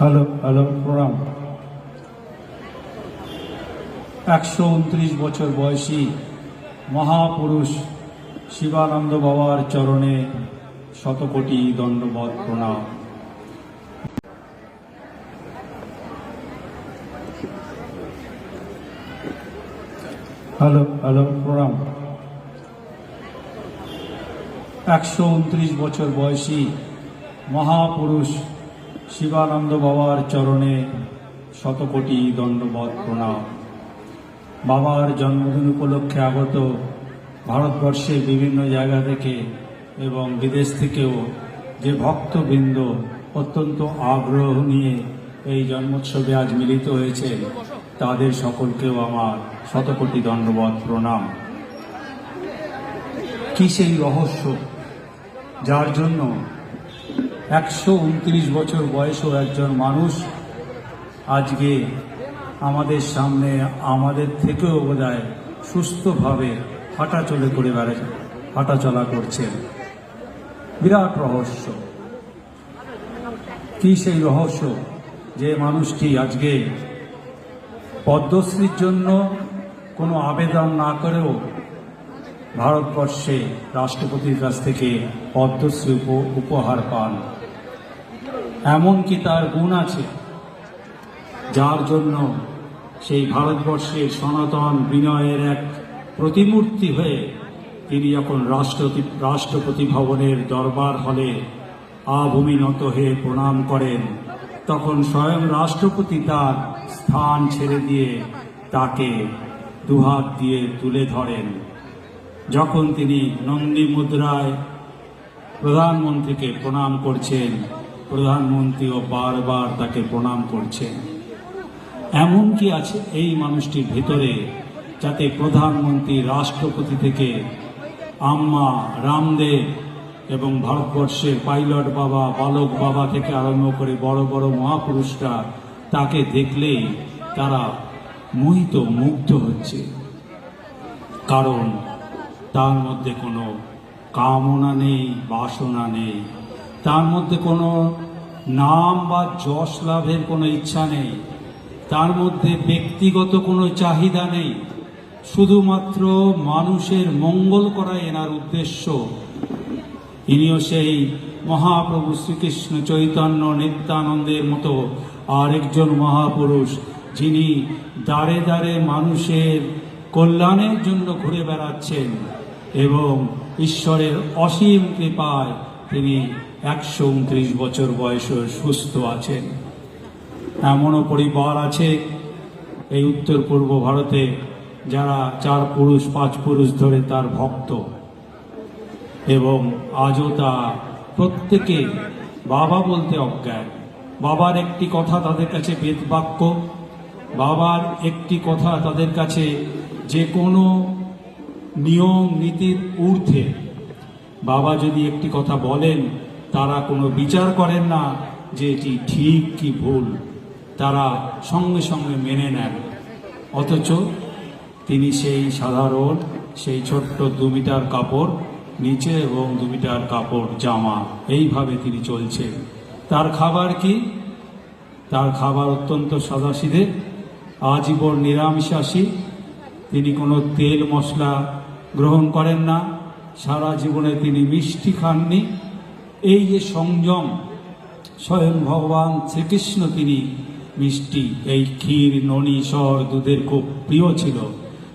Hello hello প্রণাম। একশো উনত্রিশ বছর বয়সী মহাপুরুষ শিবানন্দ বাবার চরণে শতকোটি দণ্ডবত প্রণাম। হ্যালো হ্যালো প্রণাম। একশো উনত্রিশ বছর বয়সী মহাপুরুষ শিবানন্দ বাবার চরণে শতকোটি দণ্ডবধ প্রণাম। বাবার জন্মদিন উপলক্ষে আগত ভারতবর্ষের বিভিন্ন জায়গা থেকে এবং বিদেশ থেকেও যে ভক্তবৃন্দ অত্যন্ত আগ্রহ নিয়ে এই জন্মোৎসবে আজ মিলিত হয়েছে, তাদের সকলকেও আমার শতকোটি দণ্ডবধ প্রণাম। কি সেই রহস্য, যার জন্য একশো উনত্রিশ বছর বয়সও একজন মানুষ আজকে আমাদের সামনে আমাদের থেকেও বোধহয় সুস্থভাবে হাঁটা চলে করে বেড়ে হাঁটা চলা করছেন বিরাট রহস্য। কি সেই রহস্য যে মানুষটি আজকে পদ্মশ্রীর জন্য কোনো আবেদন না করেও ভারতবর্ষে রাষ্ট্রপতির কাছ থেকে পদ্মশ্রী উপহার পান? এমনকি তার গুণ আছে, যার জন্য সেই ভারতবর্ষের সনাতন বিনয়ের এক প্রতিমূর্তি হয়ে তিনি যখন রাষ্ট্রপতি রাষ্ট্রপতি ভবনের দরবার হলে আভূমিনত হয়ে প্রণাম করেন, তখন স্বয়ং রাষ্ট্রপতি তার স্থান ছেড়ে দিয়ে তাকে দুহাত দিয়ে তুলে ধরেন। যখন তিনি নন্দী মুদ্রায় প্রধানমন্ত্রীকে প্রণাম করছেন প্রধানমন্ত্রীও বারবার তাকে প্রণাম করছেন এমন কি আছে এই মানুষটির ভেতরে যাতে প্রধানমন্ত্রী রাষ্ট্রপতি থেকে আম্মা রামদেব এবং ভারতবর্ষের পাইলট বাবা, বালক বাবা থেকে আরম্ভ করে বড় বড় মহাপুরুষরা তাকে দেখলেই তারা মোহিত, মুগ্ধ হচ্ছে। কারণ তার মধ্যে কোনো কামনা নেই, বাসনা নেই। তার মধ্যে কোনো নাম বা যশ লাভের কোনো ইচ্ছা নেই। তার মধ্যে ব্যক্তিগত কোনো চাহিদা নেই। শুধুমাত্র মানুষের মঙ্গল করাই এনার উদ্দেশ্য। ইনিও সেই মহাপ্রভু শ্রীকৃষ্ণ চৈতন্য নিত্যানন্দের মতো আরেকজন মহাপুরুষ, যিনি দাঁড়ে দাঁড়ে মানুষের কল্যাণের জন্য ঘুরে বেড়াচ্ছেন এবং ঈশ্বরের অসীম কৃপায় তিনি একশো উনত্রিশ বছর বয়সে সুস্থ আছেন। এমনও পরিবার আছে এই উত্তর পূর্ব ভারতে যারা চার পুরুষ, পাঁচ পুরুষ ধরে তার ভক্ত। এবং আজও তা প্রত্যেকে বাবা বলতে অজ্ঞান। বাবার একটি কথা তাদের কাছে বেদবাক্য, বাবার একটি কথা তাদের কাছে যে কোনো নিয়ম, নীতির ঊর্ধ্বে। বাবা যদি একটি কথা বলেন তারা কোনো বিচার করেন না যে এটি ঠিক কি ভুল। তারা সঙ্গে সঙ্গে মেনে নেন। অথচ তিনি সেই সাধারণ, সেই ছোট্ট দু মিটার কাপড়, নিচে এবং দু মিটার কাপড়, জামা, এইভাবে তিনি চলছেন। তার খাবার কি? তার খাবার অত্যন্ত সাদাসিধে, আজীবন নিরামিষাসী তিনি কোনো তেল মশলা গ্রহণ করেন না। সারা জীবনে তিনি মিষ্টি খাননি। এই যে সংযম, স্বয়ং ভগবান শ্রীকৃষ্ণ তিনি মিষ্টি, এই ক্ষীর, ননি, সর, দুধের খুব প্রিয় ছিল।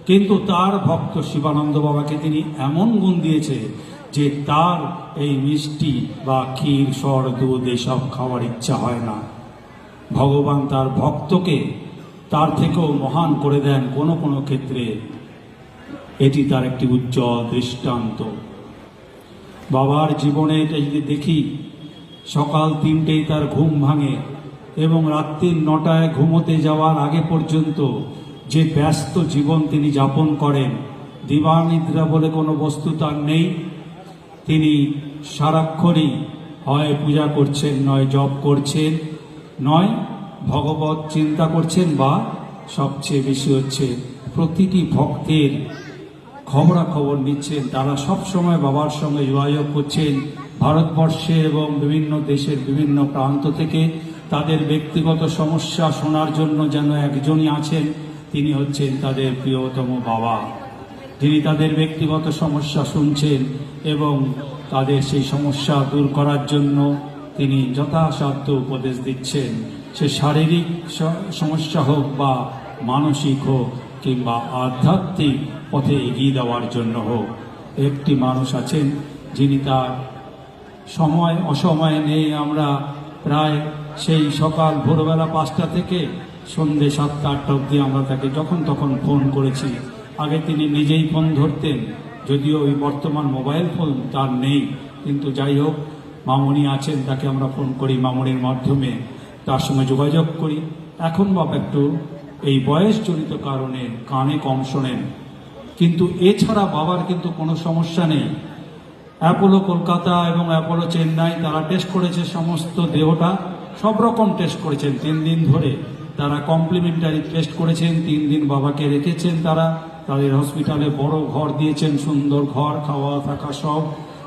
কিন্তু তার ভক্ত শিবানন্দ বাবাকে তিনি এমন গুণ দিয়েছে যে তার এই মিষ্টি বা ক্ষীর, সর, দুধ এসব খাওয়ার ইচ্ছা হয় না। ভগবান তার ভক্তকে তার থেকেও মহান করে দেন কোনো কোনো ক্ষেত্রে। এটি তার একটি উজ্জ্বল দৃষ্টান্ত। বাবার জীবনে এটা যদি দেখি, সকাল তিনটেই তার ঘুম ভাঙে এবং রাত্রির নটায় ঘুমোতে যাওয়ার আগে পর্যন্ত যে ব্যস্ত জীবন তিনি যাপন করেন, দিবানিদ্রা বলে কোনো বস্তু তার নেই। তিনি সারাক্ষণই হয় পূজা করছেন, নয় জপ করছেন, নয় ভগবত চিন্তা করছেন বা সবচেয়ে বেশি হচ্ছে প্রতিটি ভক্তের খবরাখবর নিচ্ছেন। তারা সব সময় বাবার সঙ্গে যোগাযোগ করছেন। ভারতবর্ষে এবং বিভিন্ন দেশের বিভিন্ন প্রান্ত থেকে। তাদের ব্যক্তিগত সমস্যা শোনার জন্য যেন একজনই আছেন, তিনি হচ্ছেন তাদের প্রিয়তম বাবা। যিনি তাদের ব্যক্তিগত সমস্যা শুনছেন এবং তাদের সেই সমস্যা দূর করার জন্য তিনি যথাসাধ্য উপদেশ দিচ্ছেন। সে শারীরিক সমস্যা হোক বা মানসিক হোক কিংবা আধ্যাত্মিক পথে এগিয়ে দেওয়ার জন্য হোক, একটি মানুষ আছেন যিনি তার সময় অসময়ে নেই। আমরা প্রায় সেই সকাল ভোরবেলা পাঁচটা থেকে সন্ধে সাতটা আটটা অবধি আমরা তাকে যখন তখন ফোন করেছি। আগে তিনি নিজেই ফোন ধরতেন, যদিও ওই বর্তমান মোবাইল ফোন তার নেই। কিন্তু যাই হোক, মামনি আছেন, তাকে আমরা ফোন করি মামনির মাধ্যমে। তার সঙ্গে যোগাযোগ করি। এখন বাপ একটু এই বয়সজনিত কারণে কানে কম শোনেন। কিন্তু এছাড়া বাবার কিন্তু কোনো সমস্যা নেই। অ্যাপোলো কলকাতা এবং অ্যাপোলো চেন্নাই তারা টেস্ট করেছে সমস্ত দেহটা। সব রকম টেস্ট করেছেন। তিন দিন ধরে তারা কমপ্লিমেন্টারি টেস্ট করেছেন। তিন দিন বাবাকে রেখেছেন তারা। তাদের হসপিটালে বড় ঘর দিয়েছেন, সুন্দর ঘর, খাওয়া, থাকা সব।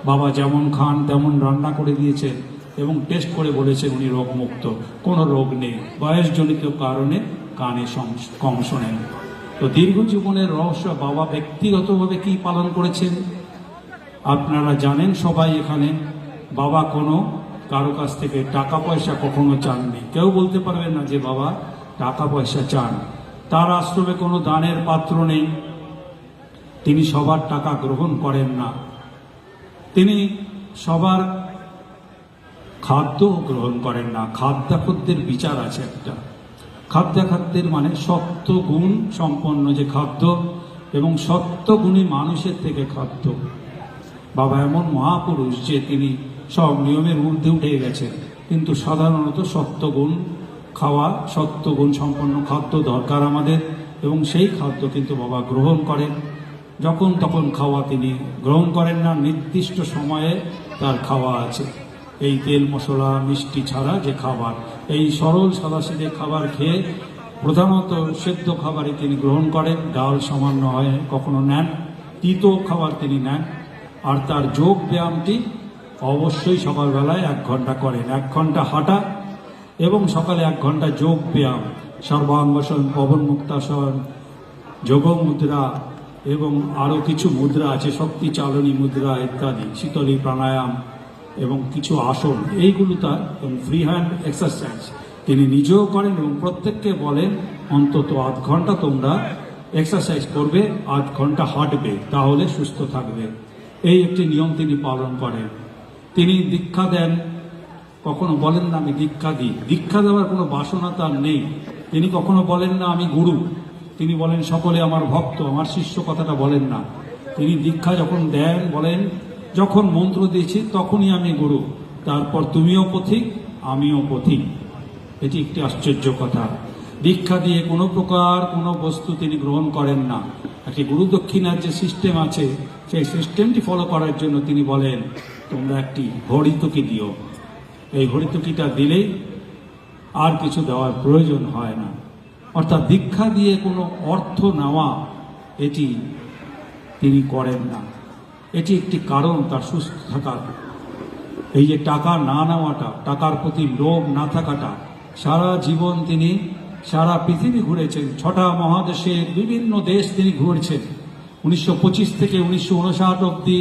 বাবা যেমন খান, তেমন রান্না করে দিয়েছেন এবং টেস্ট করে বলেছেন উনি রোগমুক্ত। কোনো রোগ নেই। বয়সজনিত কারণে কানে কম শোনেন। তো দীর্ঘ জীবনের রহস্য বাবা ব্যক্তিগতভাবে কি পালন করেছেন? আপনারা জানেন সবাই এখানে, বাবা কোনো কারও কাছ থেকে টাকা পয়সা কখনো চাননি। কেউ বলতে পারবে না যে বাবা টাকা পয়সা চান। তার আশ্রমে কোনো দানের পাত্র নেই। তিনি সবার টাকা গ্রহণ করেন না। তিনি সবার খাদ্য গ্রহণ করেন না। খাদ্যাখাদ্যের বিচার আছে একটা। খাদ্যাখাদ্যের মানে সত্য গুণ সম্পন্ন যে খাদ্য এবং সত্য গুণী মানুষের থেকে খাদ্য। বাবা এমন মহাপুরুষ যে তিনি সব নিয়মের ঊর্ধ্বে উঠে গেছেন। কিন্তু সাধারণত সত্যগুণ খাওয়া সত্যগুণ সম্পন্ন খাদ্য দরকার আমাদের এবং সেই খাদ্য কিন্তু বাবা গ্রহণ করেন। যখন তখন খাওয়া তিনি গ্রহণ করেন না, নির্দিষ্ট সময়ে তার খাওয়া আছে। এই তেল মশলা, মিষ্টি ছাড়া যে খাবার এই সরল সাদাসিধে খাবার খেয়ে প্রধানত সেদ্ধ খাবারই তিনি গ্রহণ করেন। ডাল সামান্য হয়, কখনো নেন, তিতো খাবার তিনি নেন। আর তার যোগ ব্যায়ামটি অবশ্যই সকালবেলায় এক ঘণ্টা করেন। এক ঘণ্টা হাঁটা এবং সকালে এক ঘণ্টা যোগ ব্যায়াম। সর্বাঙ্গসন পবন মুক্তাসন যোগ মুদ্রা এবং আরও কিছু মুদ্রা আছে, শক্তি চালনী মুদ্রা ইত্যাদি, শীতলী প্রাণায়াম এবং কিছু আসন, এইগুলো তার ফ্রি হ্যান্ড এক্সারসাইজ তিনি নিজেও করেন এবং প্রত্যেককে বলেন, অন্তত আধ ঘণ্টা তোমরা এক্সারসাইজ করবে, আধ ঘণ্টা হাঁটবে, তাহলে সুস্থ থাকবে। এই একটি নিয়ম তিনি পালন করেন। তিনি দীক্ষা দেন। কখনো বলেন না, আমি দীক্ষা দিই। দীক্ষা দেওয়ার কোনো বাসনা তার নেই। তিনি কখনো বলেন না, আমি গুরু। তিনি বলেন, সকলে আমার ভক্ত, আমার শিষ্য কথাটা বলেন না। তিনি দীক্ষা যখন দেন, বলেন যখন মন্ত্র দিয়েছি, তখনই আমি গুরু। তারপর তুমিও পথিক, আমিও পথিক। এটি একটি আশ্চর্য কথা। দীক্ষা দিয়ে কোনো প্রকার কোনো বস্তু তিনি গ্রহণ করেন না। একটি গুরু দক্ষিণার যে সিস্টেম আছে, সেই সিস্টেমটি ফলো করার জন্য তিনি বলেন, তোমরা একটি হরিতকি দিও। এই হরিতকিটা দিলেই আর কিছু দেওয়ার প্রয়োজন হয় না। অর্থাৎ দীক্ষা দিয়ে কোনো অর্থ নেওয়া, এটি তিনি করেন না। এটি একটি কারণ তার সুস্থ থাকার। এই যে টাকা না নেওয়াটা, টাকার প্রতি লোভ না থাকাটা, সারা জীবন তিনি, সারা পৃথিবী ঘুরেছেন, ছটা মহাদেশে বিভিন্ন দেশ তিনি ঘুরছেন। উনিশশো পঁচিশ থেকে উনিশশো অব্দি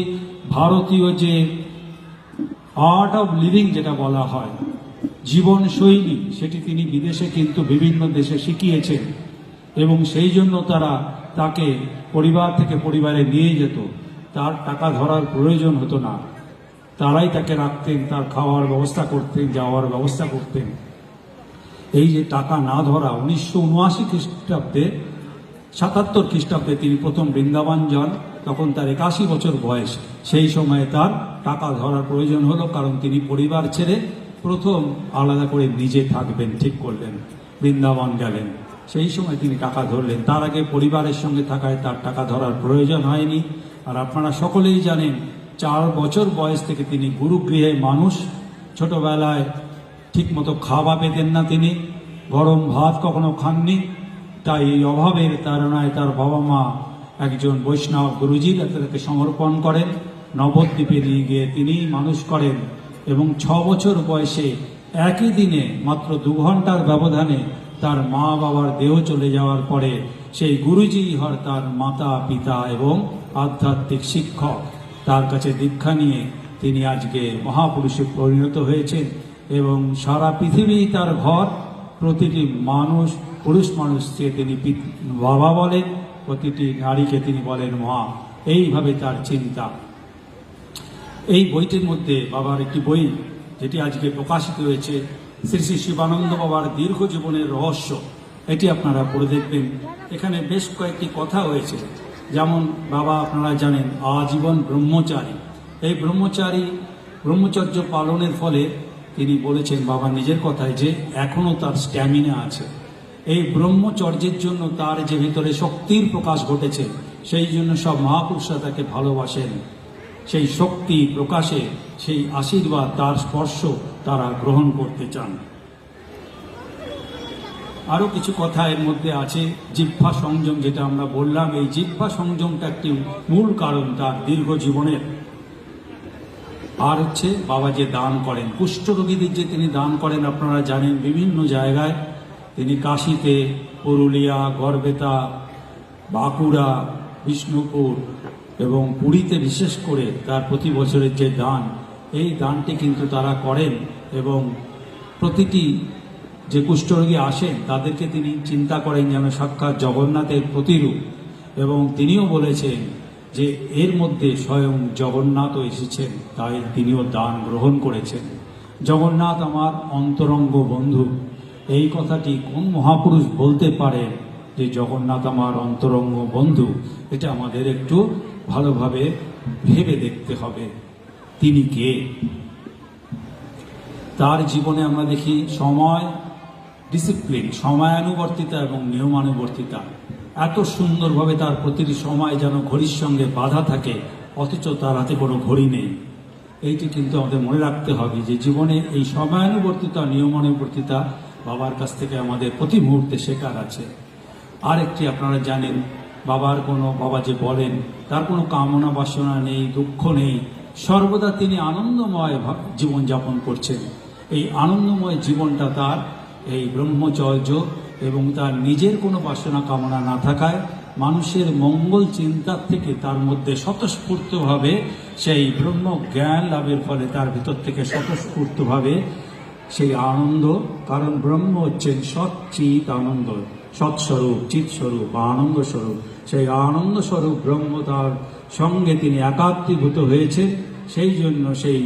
ভারতীয় যে আর্ট অফ লিভিং যেটা বলা হয় জীবন শৈলী সেটি তিনি বিদেশে কিন্তু বিভিন্ন দেশে শিখিয়েছেন এবং সেই জন্য তারা তাকে পরিবার থেকে পরিবারে নিয়ে যেত। তার টাকা ধরার প্রয়োজন হতো না। তারাই তাকে রাখতেন, তার খাওয়ার ব্যবস্থা করতেন, যাওয়ার ব্যবস্থা করতেন। এই যে টাকা না ধরা, উনিশশো উনআশি খ্রিস্টাব্দে, সাতাত্তর খ্রিস্টাব্দে তিনি প্রথম বৃন্দাবন যান। তখন তার একাশি বছর বয়স। সেই সময়ে তার টাকা ধরার প্রয়োজন হলো, কারণ তিনি পরিবার ছেড়ে প্রথম আলাদা করে নিজে থাকবেন, ঠিক করলেন, বৃন্দাবন গেলেন। সেই সময় তিনি টাকা ধরলেন। তার আগে পরিবারের সঙ্গে থাকায় তার টাকা ধরার প্রয়োজন হয়নি। আর আপনারা সকলেই জানেন, চার বছর বয়স থেকে তিনি গুরুগৃহে মানুষ। ছোটবেলায় ঠিকমতো খাওয়া পেতেন না তিনি, গরম ভাত কখনো খাননি। তাই এই অভাবের তাড়নায় তার বাবা মা একজন বৈষ্ণব গুরুজির হাতে তাকে সমর্পণ করেন। নবদ্বীপে নিয়ে গিয়ে তিনি মানুষ করেন এবং ছ বছর বয়সে একই দিনে মাত্র দু ঘণ্টার ব্যবধানে তার মা বাবার দেহ চলে যাওয়ার পরে সেই গুরুজি হর তার মাতা, পিতা এবং আধ্যাত্মিক শিক্ষক। তার কাছে দীক্ষা নিয়ে তিনি আজকে মহাপুরুষে পরিণত হয়েছেন এবং সারা পৃথিবী তার ঘর। প্রতিটি মানুষ, পুরুষ মানুষকে তিনি বাবা বলেন, প্রতিটি নারীকে তিনি বলেন, মা, এইভাবে তার চিন্তা। এই বইটির মধ্যে বাবার একটি বই, যেটি আজকে প্রকাশিত হয়েছে, শ্রী শ্রী শিবানন্দ বাবার দীর্ঘ জীবনের রহস্য। এটি আপনারা পড়ে দেখবেন। এখানে বেশ কয়েকটি কথা হয়েছে। যেমন, বাবা, আপনারা জানেন, আজীবন ব্রহ্মচারী। এই ব্রহ্মচারী, ব্রহ্মচর্য পালনের ফলে তিনি বলেছেন, বাবা নিজের কথায় যে এখনও তার স্ট্যামিনা আছে। এই ব্রহ্মচর্যের জন্য তার যে ভিতরে শক্তির প্রকাশ ঘটেছে, সেই জন্য সব মহাপুরুষরা তাকে ভালোবাসেন। সেই শক্তি প্রকাশে, সেই আশীর্বাদ, তার স্পর্শ তারা গ্রহণ করতে চান। আরও কিছু কথা এর মধ্যে আছে। জিহ্বা সংযম যেটা আমরা বললাম, এই জিহ্বা সংযমটা একটি মূল কারণ তার দীর্ঘ জীবনের। আর হচ্ছে বাবা যে দান করেন কুষ্ঠরোগীদের যে তিনি দান করেন, আপনারা জানেন বিভিন্ন জায়গায় তিনি কাশিতে, পুরুলিয়া, গড়বেতা, বাঁকুড়া, বিষ্ণুপুর এবং পুরীতে বিশেষ করে তার প্রতি বছরের যে দান, এই দানটি কিন্তু তারা করেন এবং প্রতিটি যে কুষ্ঠরোগী আসেন, তাদেরকে তিনি চিন্তা করেন যেন সাক্ষাৎ জগন্নাথের প্রতিরূপ এবং তিনিও বলেছেন যে এর মধ্যে স্বয়ং জগন্নাথও এসেছেন, তাই তিনিও দান গ্রহণ করেছেন। জগন্নাথ আমার অন্তরঙ্গ বন্ধু, এই কথাটি কোন মহাপুরুষ বলতে পারেন যে জগন্নাথ আমার অন্তরঙ্গ বন্ধু? এটা আমাদের একটু ভালোভাবে ভেবে দেখতে হবে। তিনি কে? তার জীবনে আমরা দেখি সময় ডিসিপ্লিন সময়ানুবর্তিতা এবং নিয়মানুবর্তিতা। এত সুন্দরভাবে তার প্রতিটি সময় যেন ঘড়ির সঙ্গে বাধা থাকে, অথচ তার হাতে কোনো ঘড়ি নেই। এইটি কিন্তু আমাদের মনে রাখতে হবে যে জীবনে এই সময়ানুবর্তিতা, নিয়মানুবর্তিতা বাবার কাছ থেকে আমাদের প্রতি মুহূর্তে শেখার আছে। আরেকটি আপনারা জানেন, বাবার কোনো, বাবা যে বলেন, তার কোনো কামনা বাসনা নেই, দুঃখ নেই, সর্বদা তিনি আনন্দময় জীবনযাপন করছেন। এই আনন্দময় জীবনটা তার এই ব্রহ্মচর্য এবং তার নিজের কোনো বাসনা কামনা না থাকায় মানুষের মঙ্গল চিন্তার থেকে তার মধ্যে স্বতঃস্ফূর্তভাবে সেই ব্রহ্ম জ্ঞান লাভের ফলে তার ভিতর থেকে স্বতঃস্ফূর্তভাবে সেই আনন্দ, কারণ ব্রহ্ম হচ্ছেন সচ্চিত আনন্দ, সৎস্বরূপ, চিৎস্বরূপ বা আনন্দ স্বরূপ সেই আনন্দ স্বরূপ ব্রহ্ম তার সঙ্গে তিনি একাত্মীভূত হয়েছেন, সেই জন্য সেই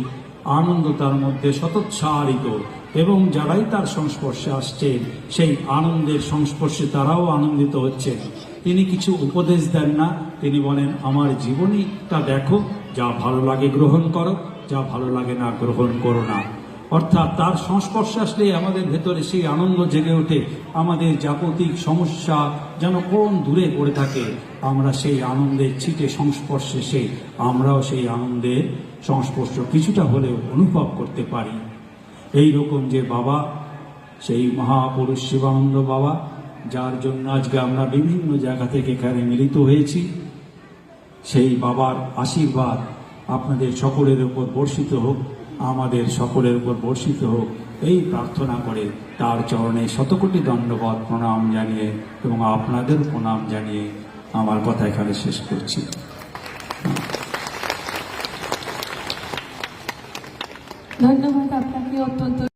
আনন্দ তার মধ্যে সতোৎসাহিত এবং যারাই তার সংস্পর্শে আসছেন সেই আনন্দের সংস্পর্শে তারাও আনন্দিত হচ্ছেন তিনি কিছু উপদেশ দেন না। তিনি বলেন, আমার জীবনীটা দেখো, যা ভালো লাগে গ্রহণ করো, যা ভালো লাগে না গ্রহণ করো না। অর্থাৎ তার সংস্পর্শে আসলে আমাদের ভেতরে সেই আনন্দ জেগে ওঠে, আমাদের জাগতিক সমস্যা যেন কোন দূরে পড়ে থাকে। আমরা সেই আনন্দের ছিটে সংস্পর্শে সে আমরাও সেই আনন্দের সংস্পর্শ কিছুটা হলেও অনুভব করতে পারি। এই রকম যে বাবা, সেই মহাপুরুষ শিবানন্দ বাবা, যার জন্য আজকে আমরা বিভিন্ন জায়গা থেকে এখানে মিলিত হয়েছি, সেই বাবার আশীর্বাদ আপনাদের সকলের উপর বর্ষিত হোক, আমাদের সকলের উপর বর্ষিত হোক। এই প্রার্থনা করে তার চরণে শতকোটি দণ্ডবাদ প্রণাম জানিয়ে এবং আপনাদের প্রণাম জানিয়ে আমার কথা এখানে শেষ করছি। ধন্যবাদ আপনাকে অত্যন্ত